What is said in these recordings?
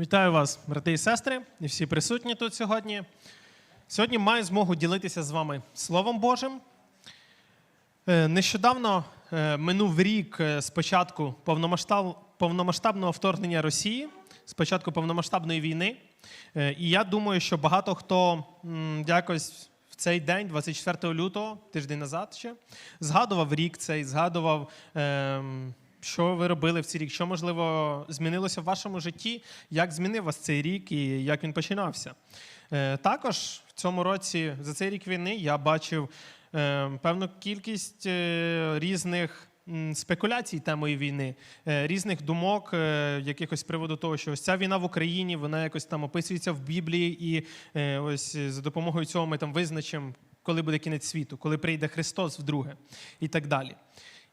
Вітаю вас, брати і сестри, і всі присутні тут сьогодні. Сьогодні маю змогу ділитися з вами Словом Божим. Е, Нещодавно е, минув рік е, з початку повномасштабного вторгнення Росії, з початку повномасштабної війни. І я думаю, що багато хто якось в цей день, 24 лютого, тиждень назад ще, згадував рік цей, згадував. Що ви робили в цей рік? Що можливо змінилося в вашому житті? Як змінив вас цей рік і як він починався? Е, Також в цьому році за цей рік війни я бачив е, певну кількість е, різних спекуляцій темою війни, різних думок, якихось з приводу того, що ось ця війна в Україні, вона якось там описується в Біблії, і ось за допомогою цього ми там визначимо, коли буде кінець світу, коли прийде Христос вдруге, і так далі.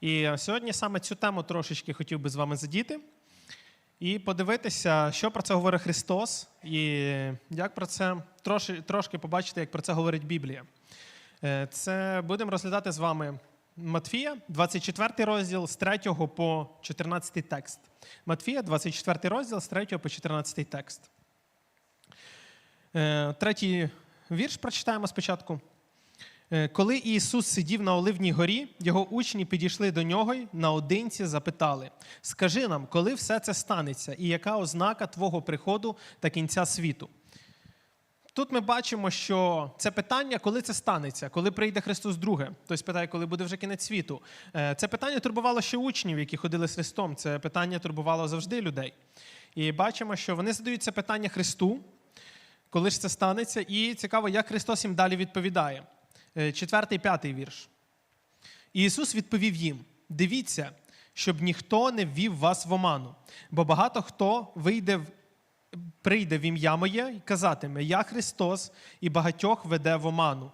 І сьогодні саме цю тему трошечки хотів би з вами задіти і подивитися, що про це говорить Христос, і як про це трошки, трошки побачити, як про це говорить Біблія. Е, Це будемо розглядати з вами Матфія, 24 розділ з 3 по 14 текст. Матфія, 24 розділ з 3 по 14 текст. Е, Третій вірш прочитаємо спочатку. Е, Коли Ісус сидів на Оливній горі, його учні підійшли до нього й наодинці запитали: Скажи нам, коли все це станеться, і яка ознака Твого приходу та кінця світу? Тут ми бачимо, що це питання, коли це станеться, коли прийде Христос друге. Хтось питає, коли буде вже кінець світу. Е, Це питання турбувало ще учнів, які ходили з Христом. Це питання турбувало завжди людей. І бачимо, що вони задають це питання Христу, коли ж це станеться, і цікаво, як Христос їм далі відповідає. Е, Четвертий, п'ятий вірш. І Ісус відповів їм: дивіться, щоб ніхто не ввів вас в оману, бо багато хто вийде. Прийде в ім'я моє і казатиме: Я Христос, і багатьох веде в оману.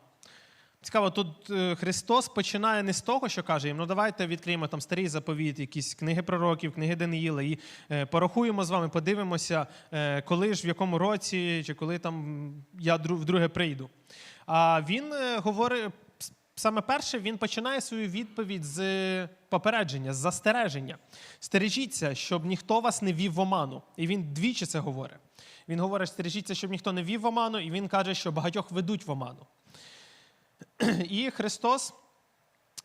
Цікаво, тут е, Христос починає не з того, що каже їм, ну давайте відкриємо там старий заповіт, якісь книги пророків, книги Даниїла, і е, порахуємо з вами, подивимося, е, коли ж в якому році, чи коли там я дру- вдруге прийду. Він е, говорить, саме перше, він починає свою відповідь з попередження, з застереження. Стережіться, щоб ніхто вас не вів в оману. І він двічі це говорить. Він говорить, стережіться, щоб ніхто не вів в оману, і він каже, що багатьох ведуть в оману. І Христос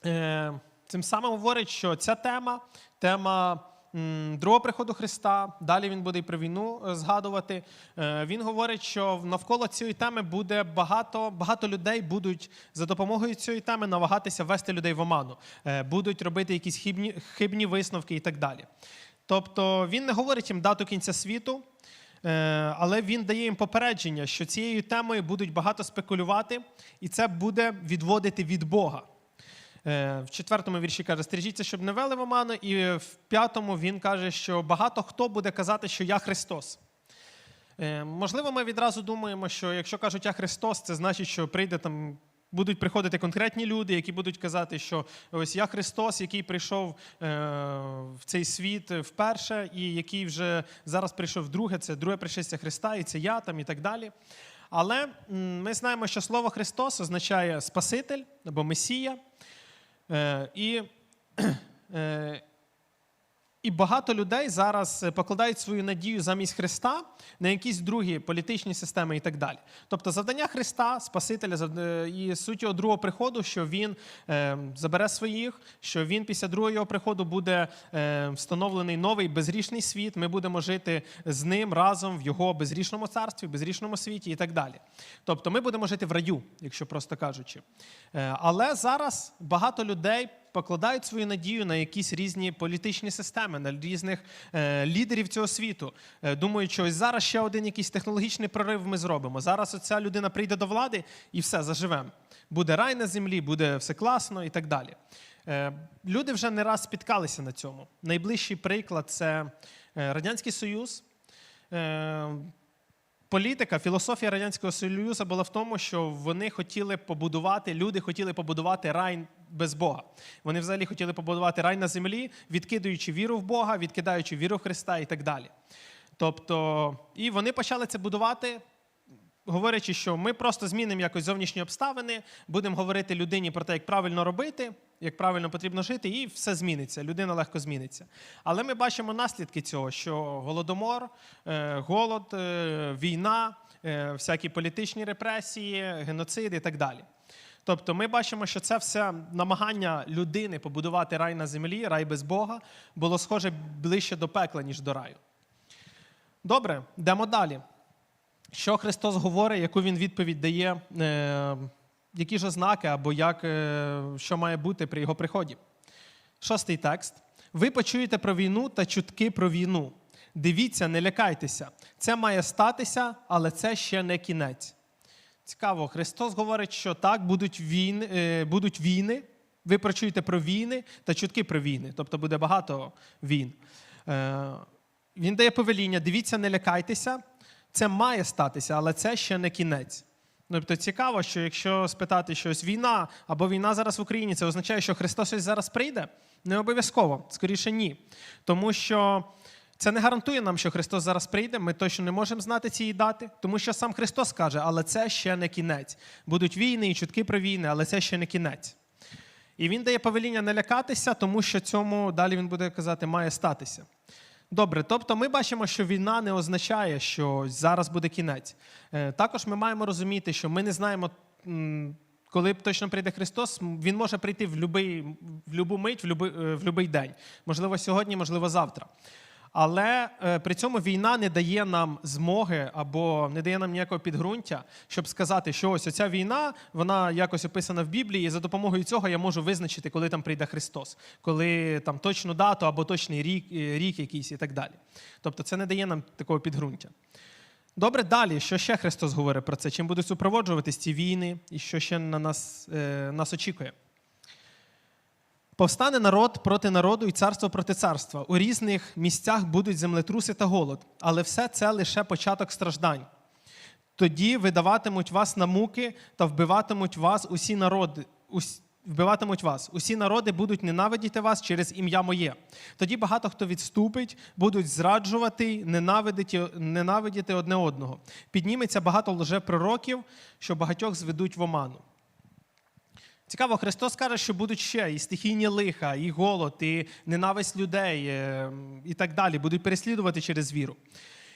е, цим самим говорить, що ця тема, тема другого приходу Христа, далі він буде і про війну е, згадувати. Е, він говорить, що навколо цієї теми буде багато, багато людей будуть за допомогою цієї теми намагатися вести людей в оману, е, будуть робити якісь хибні, хибні висновки і так далі. Тобто він не говорить їм дату кінця світу. Але він дає їм попередження, що цією темою будуть багато спекулювати, і це буде відводити від Бога. Е, В четвертому вірші каже: стережіться, щоб не вели в оману, і в п'ятому він каже, що багато хто буде казати, що я Христос. Е, Можливо, ми відразу думаємо, що якщо кажуть я Христос, це значить, що прийде там. Будуть приходити конкретні люди, які будуть казати, що ось я Христос, який прийшов е, в цей світ вперше, і який вже зараз прийшов вдруге, це друге пришестя Христа, і це я там і так далі. Але ми знаємо, що слово Христос означає Спаситель або Месія. Е, і, е, і багато людей зараз е, покладають свою надію замість Христа на якісь другі політичні системи і так далі. Тобто завдання Христа, Спасителя е, і суть його другого приходу, що він е, забере своїх, що він після другого його приходу буде встановлений новий безрішний світ. Ми будемо жити з ним разом в його безрішному царстві, безрішному світі і так далі. Тобто ми будемо жити в раю, якщо просто кажучи. Але зараз багато людей покладають свою надію на якісь різні політичні системи, на різних е, лідерів цього світу. Е, думають, що ось зараз ще один якийсь технологічний прорив ми зробимо. Зараз оця людина прийде до влади і все, заживемо. Буде рай на землі, буде все класно і так далі. Е, люди вже не раз спіткалися на цьому. Найближчий приклад це Радянський Союз. Політика, філософія Радянського Союзу була в тому, що вони хотіли побудувати, люди хотіли побудувати рай без Бога. Вони взагалі хотіли побудувати рай на землі, відкидаючи віру в Бога, відкидаючи віру в Христа і так далі. Тобто, і вони почали це будувати говорячи, що ми просто змінимо якось зовнішні обставини, будемо говорити людині про те, як правильно робити, як правильно потрібно жити, і все зміниться. Людина легко зміниться. Але ми бачимо наслідки цього: що голодомор, е, голод, е, війна, е, всякі політичні репресії, геноцид і так далі. Тобто ми бачимо, що це все намагання людини побудувати рай на землі, рай без Бога, було схоже ближче до пекла, ніж до раю. Добре, йдемо далі. Що Христос говорить, яку Він відповідь дає, які ж ознаки або як, е, що має бути при його приході? Шостий текст. Ви почуєте про війну та чутки про війну. Дивіться, не лякайтеся. Це має статися, але це ще не кінець. Цікаво, Христос говорить, що так, будуть війни, е, будуть війни. Ви прочуєте про війни та чутки про війни, тобто буде багато війн. Е, Він дає повеління: дивіться, не лякайтеся. Це має статися, але це ще не кінець. Тобто цікаво, що якщо спитати щось війна або війна зараз в Україні, це означає, що Христос ось зараз прийде? Не обов'язково, скоріше ні. Тому що це не гарантує нам, що Христос зараз прийде. Ми точно не можемо знати цієї дати, тому що сам Христос каже, але це ще не кінець. Будуть війни і чутки про війни, але це ще не кінець. І він дає повеління не лякатися, тому що цьому далі він буде казати, має статися. Добре, тобто ми бачимо, що війна не означає, що зараз буде кінець. Е, Також ми маємо розуміти, що ми не знаємо, коли точно прийде Христос, він може прийти в будь-яку в мить, в будь-який любий день. Можливо, сьогодні, можливо, завтра. Але е, при цьому війна не дає нам змоги або не дає нам ніякого підґрунтя, щоб сказати, що ось оця війна, вона якось описана в Біблії, і за допомогою цього я можу визначити, коли там прийде Христос, коли там точну дату або точний рік, е, рік якийсь і так далі. Тобто це не дає нам такого підґрунтя. Добре, далі, що ще Христос говорить про це? Чим будуть супроводжуватись ці війни, і що ще на нас, е, нас очікує? Повстане народ проти народу і царство проти царства. У різних місцях будуть землетруси та голод, але все це лише початок страждань. Тоді видаватимуть вас на муки та вбиватимуть вас усі народи. ус- Вбиватимуть вас. Усі народи будуть ненавидіти вас через ім'я моє. Тоді багато хто відступить, будуть зраджувати, ненавидіти, ненавидіти одне одного. Підніметься багато лжепророків, що багатьох зведуть в оману. Цікаво, Христос каже, що будуть ще і стихійні лиха, і голод, і ненависть людей, е, і так далі, будуть переслідувати через віру.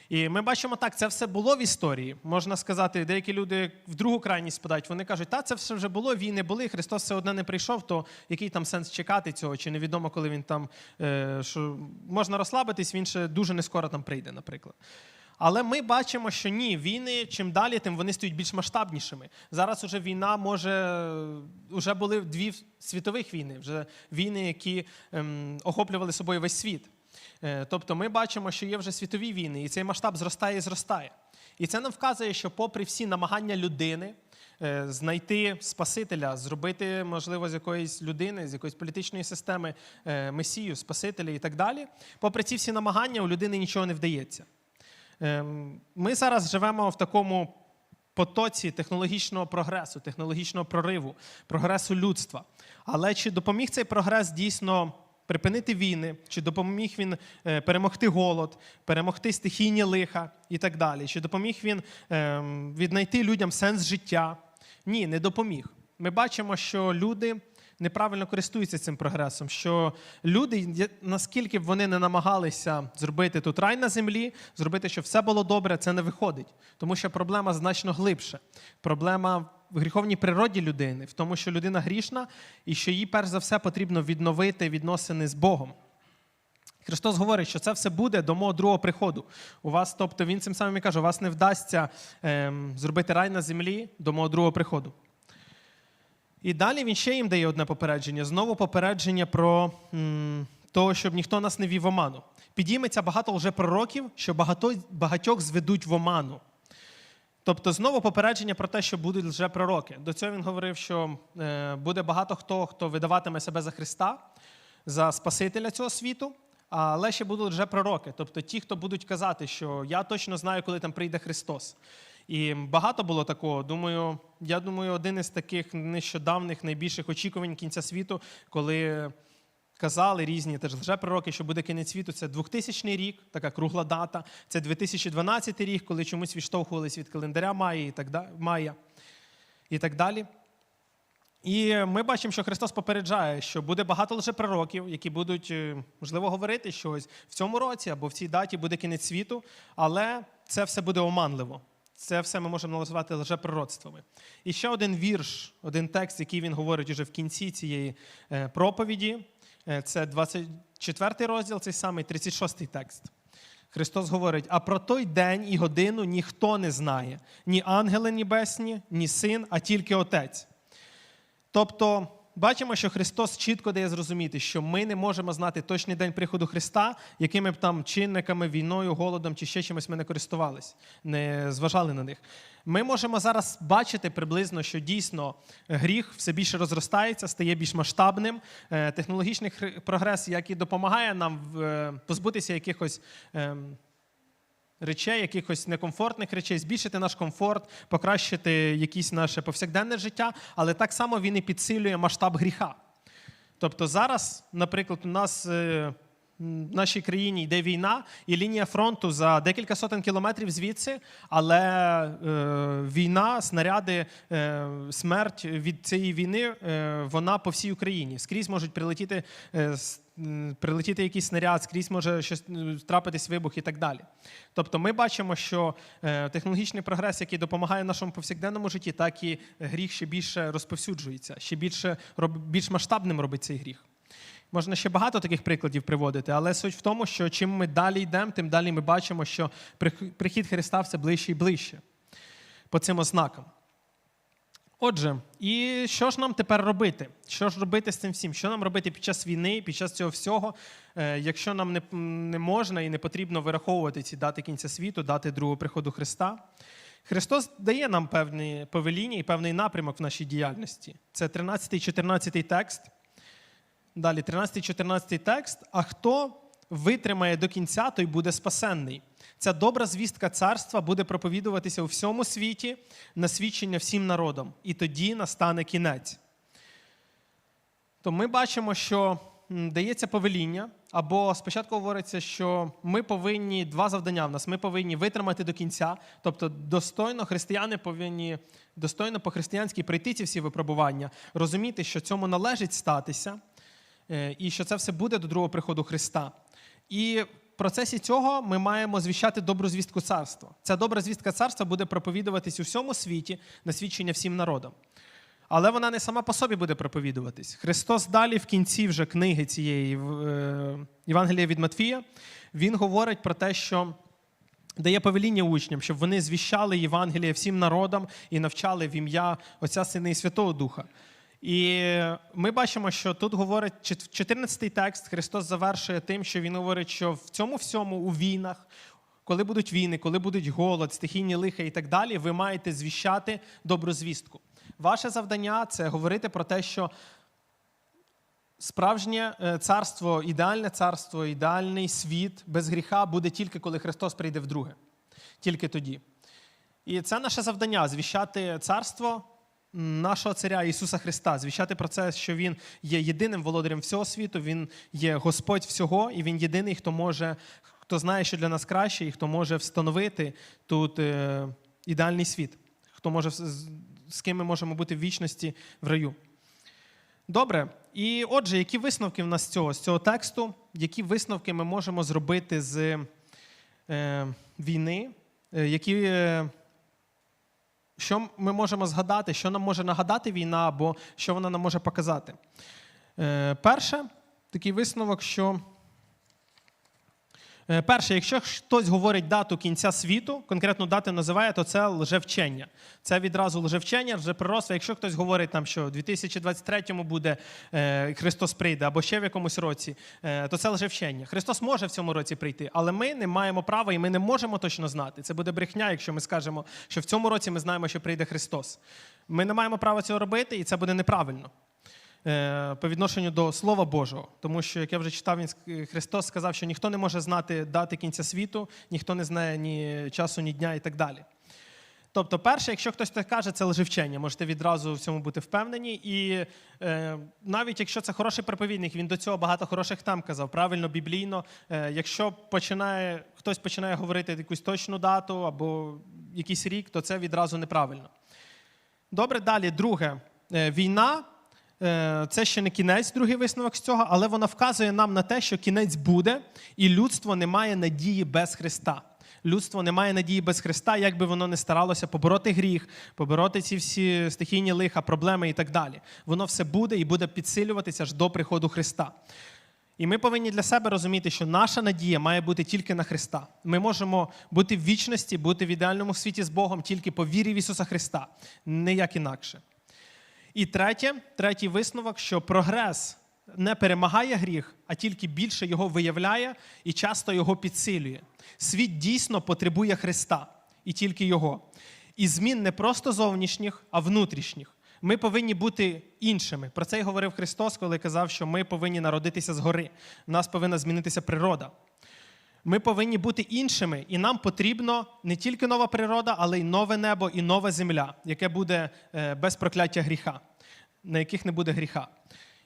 І ми бачимо так, це все було в історії. Можна сказати, деякі люди в другу крайність спадають. Вони кажуть, та це все вже було, війни були, Христос все одне не прийшов, то який там сенс чекати цього, чи невідомо, коли він там е, що можна розслабитись, він ще дуже не скоро там прийде, наприклад. Але ми бачимо, що ні, війни чим далі, тим вони стають більш масштабнішими. Зараз уже війна може вже були дві світових війни, вже війни, які ем, охоплювали собою весь світ. Е, Тобто ми бачимо, що є вже світові війни, і цей масштаб зростає і зростає. І це нам вказує, що, попри всі намагання людини е, знайти Спасителя, зробити, можливо, з якоїсь людини, з якоїсь політичної системи е, месію, Спасителя і так далі, попри ці всі намагання, у людини нічого не вдається. Ем, Ми зараз живемо в такому потоці технологічного прогресу, технологічного прориву, прогресу людства. Але чи допоміг цей прогрес дійсно припинити війни, чи допоміг він е, перемогти голод, перемогти стихійні лиха і так далі? Чи допоміг він ем, віднайти людям сенс життя? Ні, не допоміг. Ми бачимо, що люди неправильно користуються цим прогресом. Що люди, наскільки б вони не намагалися зробити тут рай на землі, зробити, щоб все було добре, це не виходить. Тому що проблема значно глибше. Проблема в гріховній природі людини, в тому, що людина грішна, і що їй перш за все потрібно відновити відносини з Богом. Христос говорить, що це все буде до мого другого приходу. У вас, тобто Він цим самим і каже, у вас не вдасться ем, зробити рай на землі до мого другого приходу. І далі він ще їм дає одне попередження. Знову попередження про того, щоб ніхто нас не вів в оману. Підійметься багато лжепророків, що багато, багатьох зведуть в оману. Тобто знову попередження про те, що будуть лжепророки. До цього він говорив, що е, буде багато хто, хто видаватиме себе за Христа, за Спасителя цього світу, але ще будуть лжепророки. Тобто ті, хто будуть казати, що я точно знаю, коли там прийде Христос. І багато було такого. Думаю, я думаю, один із таких нещодавних найбільших очікувань кінця світу, коли казали різні теж лжепророки, що буде кінець світу. Це 2000 рік, така кругла дата. Це 2012 рік, коли чомусь відштовхувались від календаря Майя і так далі. Майя і так далі. І ми бачимо, що Христос попереджає, що буде багато лжепророків, які будуть, е, можливо, говорити щось в цьому році або в цій даті буде кінець світу, але це все буде оманливо. Це все ми можемо назвати лжепророцтвами. І ще один вірш, один текст, який він говорить уже в кінці цієї е, проповіді. Е, Це 24 розділ, цей самий 36 текст. Христос говорить: а про той день і годину ніхто не знає, ні ангели небесні, ні син, а тільки Отець. Тобто, бачимо, що Христос чітко дає зрозуміти, що ми не можемо знати точний день приходу Христа, якими б там чинниками, війною, голодом чи ще чимось ми не користувались, не зважали на них. Ми можемо зараз бачити приблизно, що дійсно гріх все більше розростається, стає більш масштабним. Е, Технологічний прогрес, як і допомагає нам е, позбутися якихось. Речей, якихось некомфортних речей, збільшити наш комфорт, покращити якесь наше повсякденне життя, але так само він і підсилює масштаб гріха. Тобто зараз, наприклад, у нас е, в нашій країні йде війна, і лінія фронту за декілька сотень кілометрів звідси, але е, війна, снаряди, е, смерть від цієї війни, е, вона по всій Україні. Скрізь можуть прилетіти. е, Прилетіти якийсь снаряд, скрізь може щось трапитись вибух і так далі. Тобто, ми бачимо, що е, технологічний прогрес, який допомагає нашому повсякденному житті, так і гріх ще більше розповсюджується, ще більше більш масштабним робить цей гріх. Можна ще багато таких прикладів приводити, але суть в тому, що чим ми далі йдемо, тим далі ми бачимо, що прихід Христа все ближче і ближче по цим ознакам. Отже, і що ж нам тепер робити? Що ж робити з цим всім? Що нам робити під час війни, під час цього всього, е, якщо нам не, не можна і не потрібно вираховувати ці дати кінця світу, дати другого приходу Христа? Христос дає нам певні повеління і певний напрямок в нашій діяльності. Це 13-14 текст. Далі, 13-14 текст. А хто витримає до кінця, той буде спасенний. Ця добра звістка царства буде проповідуватися у всьому світі на свідчення всім народам, і тоді настане кінець. То ми бачимо, що дається повеління, або спочатку говориться, що ми повинні два завдання в нас. Ми повинні витримати до кінця, тобто достойно християни повинні достойно по-християнськи прийти ці всі випробування, розуміти, що цьому належить статися, е, і що це все буде до другого приходу Христа. І в процесі цього ми маємо звіщати добру звістку царства. Ця добра звістка царства буде проповідуватись у всьому світі на свідчення всім народам. Але вона не сама по собі буде проповідуватись. Христос далі в кінці вже книги цієї е, Євангелія від Матфія, він говорить про те, що дає повеління учням, щоб вони звіщали Євангеліє всім народам і навчали в ім'я Отця Сина і Святого Духа. І ми бачимо, що тут говорить 14-й текст, Христос завершує тим, що Він говорить, що в цьому всьому у війнах, коли будуть війни, коли будуть голод, стихійні лиха і так далі, ви маєте звіщати добру звістку. Ваше завдання це говорити про те, що справжнє е, царство, ідеальне царство, ідеальний світ без гріха буде тільки коли Христос прийде вдруге. Тільки тоді. І це наше завдання звіщати царство нашого царя Ісуса Христа, звіщати про це, що Він є єдиним володарем всього світу, Він є Господь всього, і Він єдиний, хто може, хто знає, що для нас краще, і хто може встановити тут е, ідеальний світ, хто може з- ким ми можемо бути в вічності в раю. Добре. І отже, які висновки в нас з цього, з цього тексту, які висновки ми можемо зробити з е, війни, е, які, е, що ми можемо згадати, що нам може нагадати війна, або що вона нам може показати? Е, перше, такий висновок, що Перше, якщо хтось говорить дату кінця світу, конкретну дату називає, то це лжевчення. Це відразу лжевчення, лжепророцтво. Якщо хтось говорить, там, що в 2023-му буде е, Христос прийде, або ще в якомусь році, е, то це лжевчення. Христос може в цьому році прийти, але ми не маємо права і ми не можемо точно знати. Це буде брехня, якщо ми скажемо, що в цьому році ми знаємо, що прийде Христос. Ми не маємо права цього робити, і це буде неправильно. Е, по відношенню до Слова Божого. Тому що, як я вже читав, він Христос сказав, що ніхто не може знати дати кінця світу, ніхто не знає ні часу, ні дня і так далі. Тобто, перше, якщо хтось так каже, це лжевчення, можете відразу в цьому бути впевнені. І е, навіть якщо це хороший проповідник, він до цього багато хороших тем казав, правильно, біблійно. Е, якщо починає, хтось починає говорити якусь точну дату або якийсь рік, то це відразу неправильно. Добре, далі, друге. Е, Війна це ще не кінець, другий висновок з цього, але вона вказує нам на те, що кінець буде, і людство не має надії без Христа. Людство не має надії без Христа, як би воно не старалося побороти гріх, побороти ці всі стихійні лиха, проблеми і так далі. Воно все буде і буде підсилюватися аж до приходу Христа. І ми повинні для себе розуміти, що наша надія має бути тільки на Христа. Ми можемо бути в вічності, бути в ідеальному світі з Богом тільки по вірі в Ісуса Христа, ніяк інакше. І третє, третій висновок, що прогрес не перемагає гріх, а тільки більше його виявляє і часто його підсилює. Світ дійсно потребує Христа і тільки Його. І змін не просто зовнішніх, а внутрішніх. Ми повинні бути іншими. Про це й говорив Христос, коли казав, що ми повинні народитися згори. У нас повинна змінитися природа. Ми повинні бути іншими, і нам потрібно не тільки нова природа, але й нове небо і нова земля, яке буде е, без прокляття гріха, на яких не буде гріха.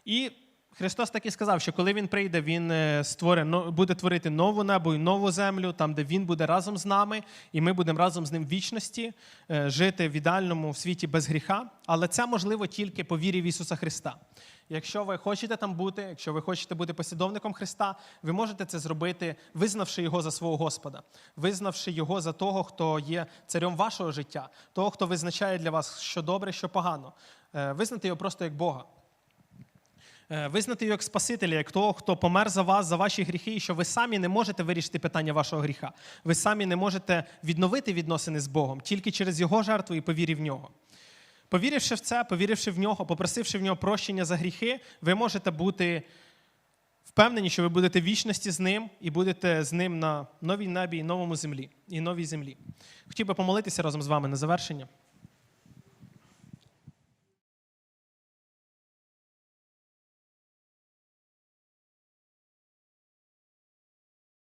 І Христос так і сказав, що коли Він прийде, Він е, створить, буде творити нову небо і нову землю, там, де Він буде разом з нами, і ми будемо разом з ним в вічності, е, жити в ідеальному світі без гріха. Але це можливо тільки по вірі в Ісуса Христа. Якщо ви хочете там бути, якщо ви хочете бути послідовником Христа, ви можете це зробити, визнавши його за свого Господа, визнавши його за того, хто є царем вашого життя, того, хто визначає для вас, що добре, що погано. Е, Визнати його просто як Бога. Е, Визнати його як Спасителя, як того, хто помер за вас, за ваші гріхи, і що ви самі не можете вирішити питання вашого гріха. Ви самі не можете відновити відносини з Богом тільки через Його жертву і по вірі в нього. Повіривши в це, повіривши в нього, попросивши в нього прощення за гріхи, ви можете бути впевнені, що ви будете в вічності з ним і будете з ним на новій небі і новому землі, і новій землі. Хотів би помолитися разом з вами на завершення.